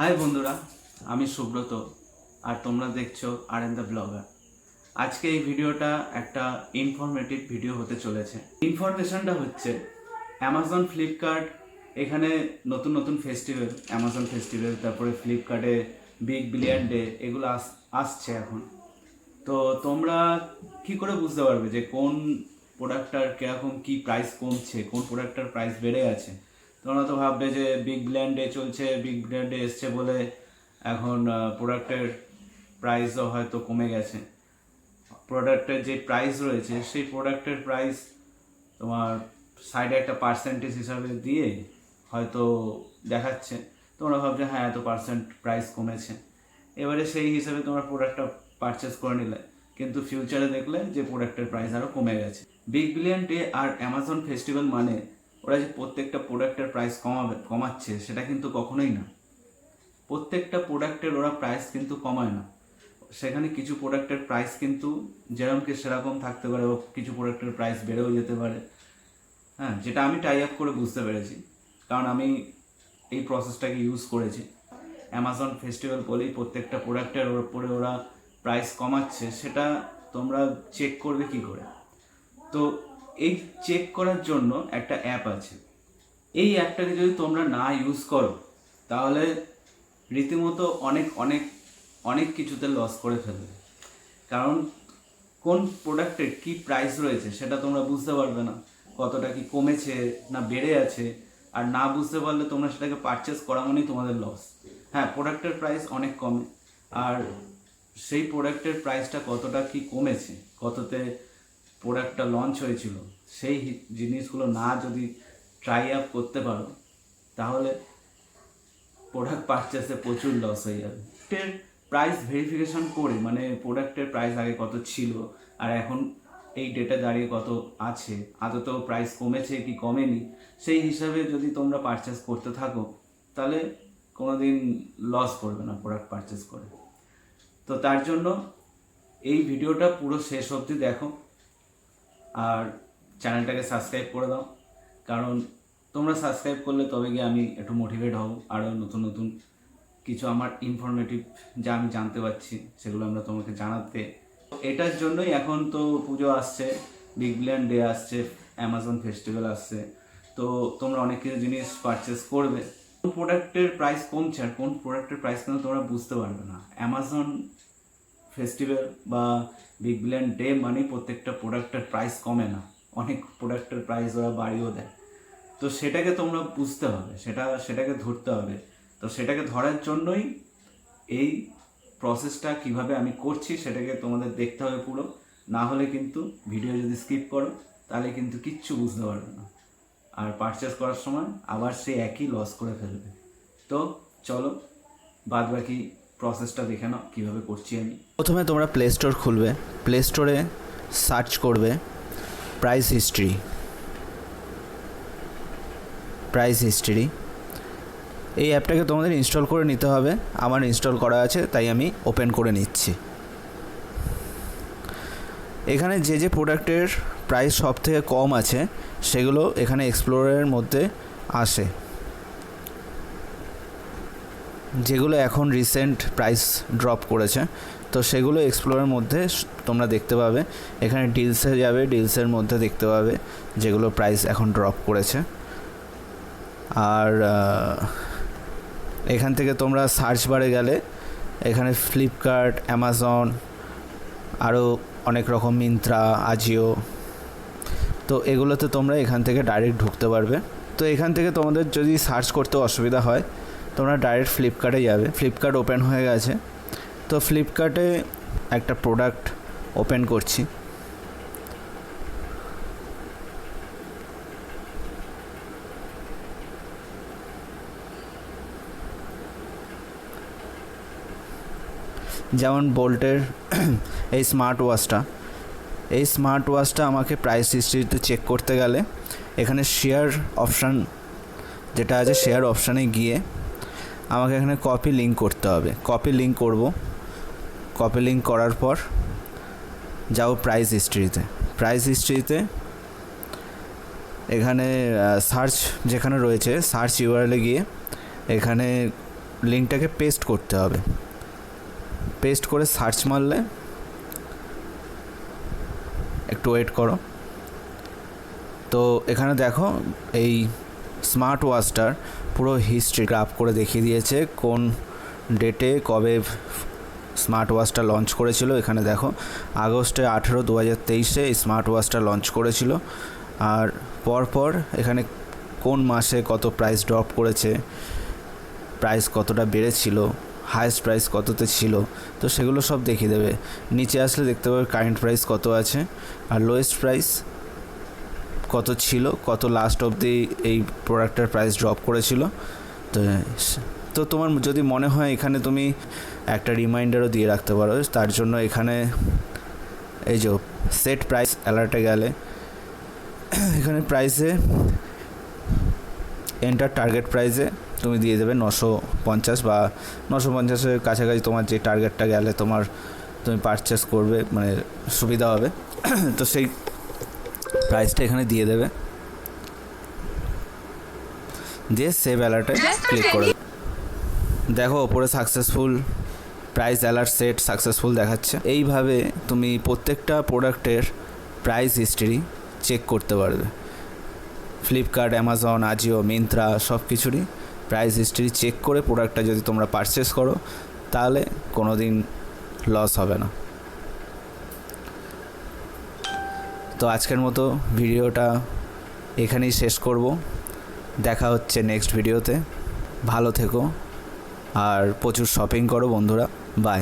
High বন্ধুরা, আমি সুব্রত, আর তোমরা দেখছ আর এন দ্য ব্লগার আজকে এই ভিডিওটা একটা ইনফরমেটিভ ভিডিও হতে চলেছে। ইনফরমেশনটা হচ্ছে অ্যামাজন ফ্লিপকার্ট এখানে নতুন নতুন ফেস্টিভ্যাল অ্যামাজন ফেস্টিভ্যাল তারপরে ফ্লিপকার্টে বিগ বিলিয়ন ডে এগুলো আস- আসছে এখন। তো তোমরা কি করে বুঝতে পারবে যে কোন প্রোডাক্টটার কীরকম কি প্রাইস কমছে, কোন প্রোডাক্টটার প্রাইস বেড়ে আছে? তোমরা তো ভাববে যে বিগ ব্ল্যান্ড ডে চলছে বিগ ব্ল্যান্ড ডে এসছে বলে এখন প্রোডাক্টের প্রাইসও হয়তো কমে গেছে। প্রোডাক্টের যে প্রাইস রয়েছে, সেই প্রোডাক্টের প্রাইস তোমার সাইডে একটা পার্সেন্টেজ হিসাবে দিয়ে হয়তো দেখাচ্ছে। তোমরা ভাবছ হ্যাঁ এত পার্সেন্ট প্রাইস কমেছে। এবারে সেই হিসাবে তোমরা প্রোডাক্টটা পারচেস করে নিলে। কিন্তু ফিউচারে দেখলে যে প্রোডাক্টের প্রাইস আরও কমে গেছে। বিগ বিলিয়ন ডে আর অ্যামাজন ফেস্টিভ্যাল মানে ওরা যে প্রত্যেকটা প্রোডাক্টের প্রাইস কমাবে, কমাচ্ছে, সেটা কিন্তু কখনোই না। প্রত্যেকটা প্রোডাক্টের ওরা প্রাইস কিন্তু কমায় না। সেখানে কিছু প্রোডাক্টের প্রাইস কিন্তু যেরকমকে সেরকম থাকতে পারে, ও কিছু প্রোডাক্টের প্রাইস বেড়েও যেতে পারে। হ্যাঁ যেটা আমি টাই আপ করে বুঝতে পেরেছি। কারণ আমি এই প্রসেসটাকে ইউজ করেছি। অ্যামাজন ফেস্টিভ্যাল বলেই প্রত্যেকটা প্রোডাক্টের ওপরে ওরা প্রাইস কমাচ্ছে, সেটা তোমরা চেক করবে কি করে? তো এই চেক করার জন্য একটা অ্যাপ আছে। এই অ্যাপটাকে যদি তোমরা না ইউজ করো, তাহলে রীতিমতো অনেক অনেক অনেক কিছুতে লস করে ফেলবে। কারণ কোন প্রোডাক্টের কি প্রাইস রয়েছে সেটা তোমরা বুঝতে পারবে না। কতটা কি কমেছে না বেড়ে আছে, আর না বুঝতে পারলে তোমরা সেটাকে পারচেস করা মানেই তোমাদের লস হ্যাঁ প্রোডাক্টের প্রাইস অনেক কমে, আর সেই প্রোডাক্টের প্রাইসটা কতটা কি কমেছে, কততে প্রোডাক্টটা লঞ্চ হয়েছিল, সেই জিনিসগুলো না যদি ট্রাই আপ করতে পারো, তাহলে প্রোডাক্ট পারচেসে প্রচুর লস হয়ে যাবে। প্রাইস ভেরিফিকেশন করে মানে প্রোডাক্টের প্রাইস আগে কত ছিল, আর এখন এই ডেটা দাঁড়িয়ে কত আছে, আদতেও প্রাইস কমেছে কি কমেনি, সেই হিসাবে যদি তোমরা পারচেস করতে থাকো, তাহলে কোনো দিন লস করবে না প্রোডাক্ট পারচেস করে। তো তার জন্য এই ভিডিওটা পুরো শেষ অবধি দেখো। আর চ্যানেলটাকে সাবস্ক্রাইব করে দাও। কারণ তোমরা সাবস্ক্রাইব করলে তবে গিয়ে আমি একটু মোটিভেট হব। আরও নতুন নতুন কিছু আমার ইনফরমেটিভ যা আমি জানতে পারছি, সেগুলো আমরা তোমাকে জানাতে। এটার জন্যই এখন তো পুজো আসছে বিগ বিলিয়ন ডে আসছে অ্যামাজন ফেস্টিভ্যাল আসছে। তো তোমরা অনেক কিছু জিনিস পারচেস করবে। কোন প্রোডাক্টের প্রাইস কমছে আর কোন প্রোডাক্টের প্রাইস কিন্তু তোমরা বুঝতে পারবে না। অ্যামাজন ফেস্টিভ্যাল বা বিগ বিলিয়ন ডে মানে প্রত্যেকটা প্রোডাক্টের প্রাইস কমে না। অনেক প্রোডাক্টের প্রাইস ওরা বাড়িয়েও দেয়। তো সেটাকে তোমরা বুঝতে হবে। সেটা, সেটাকে ধরতে হবে। তো সেটাকে ধরার জন্যই এই প্রসেসটা কীভাবে আমি করছি সেটাকে তোমাদের দেখতে হবে পুরো। না হলে কিন্তু ভিডিও যদি স্কিপ করো, তাহলে কিন্তু কিচ্ছু বুঝতে পারবে না। আর পারচেস করার সময় আবার সে একই লস করে ফেলবে। তো চলো বাদ বাকি প্রসেসটা দেখে নাও, কীভাবে করছি আমি। প্রথমে তোমরা প্লে স্টোর খুলবে। প্লে স্টোরে সার্চ করবে প্রাইস হিস্ট্রি প্রাইস হিস্ট্রি এই অ্যাপটাকে তোমাদের ইনস্টল করে নিতে হবে। আমার ইনস্টল করা আছে, তাই আমি ওপেন করে নিচ্ছি। এখানে যে যে প্রোডাক্টের প্রাইস সব থেকে কম আছে, সেগুলো এখানে এক্সপ্লোরের মধ্যে আসে। যেগুলো এখন রিসেন্ট প্রাইস ড্রপ করেছে, তো সেগুলো এক্সপ্লোরের মধ্যে তোমরা দেখতে পাবে। এখানে ডিলসে যাবে ডিলসের মধ্যে দেখতে পাবে যেগুলো প্রাইস এখন ড্রপ করেছে। আর এখান থেকে তোমরা সার্চ বারে গেলে এখানে ফ্লিপকার্ট অ্যামাজন আরও অনেক রকম মিন্ত্রা আজিও তো এগুলোতে তোমরা এখান থেকে ডাইরেক্ট ঢুকতে পারবে। তো এখান থেকে তোমাদের যদি সার্চ করতে অসুবিধা হয় তোমরা ডাইরেক্ট ফ্লিপকার্টে যাবে। ফ্লিপকার্ট ওপেন হয়ে গেছে। তো ফ্লিপকার্টে একটা প্রোডাক্ট ওপেন করছি। যেমন বোল্টের এই স্মার্ট ওয়াচটা এই স্মার্ট ওয়াচটা আমাকে প্রাইস হিস্ট্রিতে চেক করতে গেলে, এখানে শেয়ার অপশান যেটা আছে শেয়ার অপশানে গিয়ে আমাকে এখানে কপি লিঙ্ক করতে হবে। কপি লিঙ্ক করব। কপি লিঙ্ক করার পর যাও প্রাইস হিস্ট্রিতে প্রাইস হিস্ট্রিতে এখানে সার্চ যেখানে রয়েছে সার্চ ইউআরএলে গিয়ে এখানে লিঙ্কটাকে পেস্ট করতে হবে। পেস্ট করে সার্চ মারলে একটু ওয়েট করো। তো এখানে দেখো, এই স্মার্ট ওয়াচটার পুরো হিস্ট্রি গ্রাফ করে দেখিয়ে দিয়েছে কোন ডেটে কবে স্মার্ট ওয়াচটা লঞ্চ করেছিল। এখানে দেখো আগস্টে আঠেরো দু হাজার তেইশে এই স্মার্ট ওয়াচটা লঞ্চ করেছিল। আর পরপর এখানে কোন মাসে কত প্রাইস ড্রপ করেছে প্রাইস কতটা বেড়েছিল হায়েস্ট প্রাইস কততে ছিল, তো সেগুলো সব দেখিয়ে দেবে। নিচে আসলে দেখতে পাবে কারেন্ট প্রাইস কত আছে, আর লোয়েস্ট প্রাইস কত ছিল, কত লাস্ট অবধি এই প্রোডাক্টের প্রাইস ড্রপ করেছিল। তো তো তোমার যদি মনে হয় এখানে তুমি একটা রিমাইন্ডারও দিয়ে রাখতে পারো, তার জন্য এখানে এই যে সেট প্রাইস অ্যালার্টে গেলে, এখানে প্রাইসে এন্টার টার্গেট প্রাইসে তুমি দিয়ে দেবে নশো পঞ্চাশ বা নশো পঞ্চাশের কাছাকাছি তোমার যে টার্গেটটা গেলে তোমার তুমি পারচেস করবে মানে সুবিধা হবে। তো সেই প্রাইসটা এখানে দিয়ে দেবে। দিয়ে সেভ অ্যালার্টে ক্লিক করে দেখো ওপরে successful price alert set successful দেখাচ্ছে। এইভাবে তুমি প্রত্যেকটা প্রোডাক্টের প্রাইস হিস্ট্রি চেক করতে পারবে। ফ্লিপকার্ট অ্যামাজন আজিও মিন্ত্রা সব কিছুরই প্রাইস হিস্ট্রি চেক করে প্রোডাক্টটা যদি তোমরা পারচেস করো তাহলে কোনো দিন লস হবে না। তো আজকের মতো ভিডিওটা এখানেই শেষ করব। দেখা হচ্ছে নেক্সট ভিডিওতে ভালো থেকো। আর প্রচুর শপিং করো বন্ধুরা। বাই